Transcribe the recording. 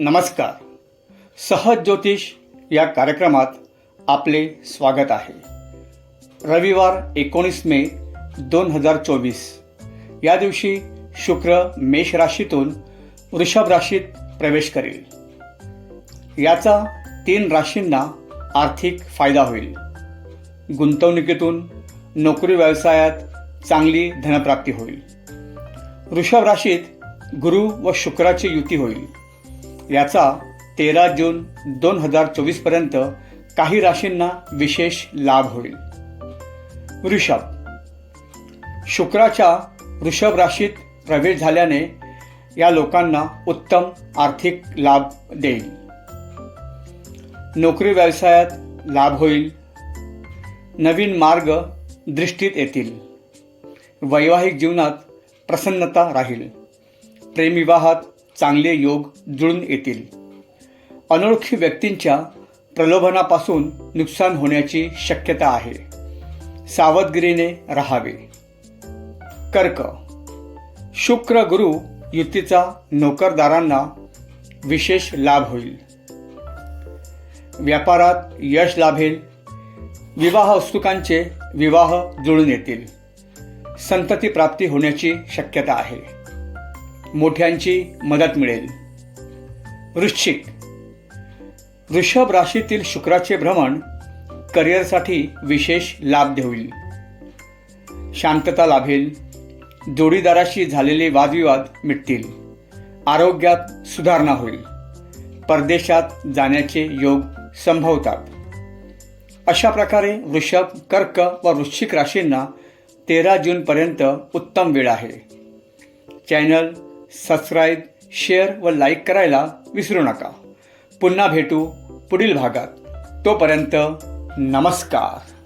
नमस्कार. सहज ज्योतिष या कार्यक्रमात आपले स्वागत आहे. रविवार एकोणीस मे दोन हजार चोवीस. या दिवशी शुक्र मेष राशीतून वृषभ राशीत प्रवेश करेल. याचा तीन राशींना आर्थिक फायदा होईल. गुंतवणुकीतून नोकरी व्यवसायात चांगली धनप्राप्ती होईल. वृषभ राशीत गुरु व शुक्राची युती होईल. याचा तेरा जून दोन हजार चोवीसपर्यंत काही राशींना विशेष लाभ होईल. वृषभ. शुक्राच्या वृषभ राशीत प्रवेश झाल्याने या लोकांना उत्तम आर्थिक लाभ देईल. नोकरी व्यवसायात लाभ होईल. नवीन मार्ग दृष्टीत येतील. वैवाहिक जीवनात प्रसन्नता राहील. प्रेमविवाहात चांगले योग जुळून येतील. अनोळखी व्यक्तींच्या प्रलोभनापासून नुकसान होण्याची शक्यता आहे. सावधगिरीने राहावे. कर्क. शुक्र गुरु युतीचा नोकरदारांना विशेष लाभ होईल. व्यापारात यश लाभेल. विवाह उत्सुकांचे विवाह जुळून येतील. संतती प्राप्ती होण्याची शक्यता आहे. मोठ्यांची मदत मिळेल. वृश्चिक. वृषभ राशीतील शुक्राचे भ्रमण करिअरसाठी विशेष लाभ देईल. शांतता लाभेल. जोडीदाराशी झालेले वादविवाद मिटतील. आरोग्यात सुधारणा होईल. परदेशात जाण्याचे योग संभवतात. अशा प्रकारे वृषभ कर्क व वृश्चिक राशींना तेरा जूनपर्यंत उत्तम वेळ आहे. चॅनल सबस्क्राईब शेअर व लाईक करायला विसरू नका. पुन्हा भेटू पुढील भागात. तोपर्यंत नमस्कार.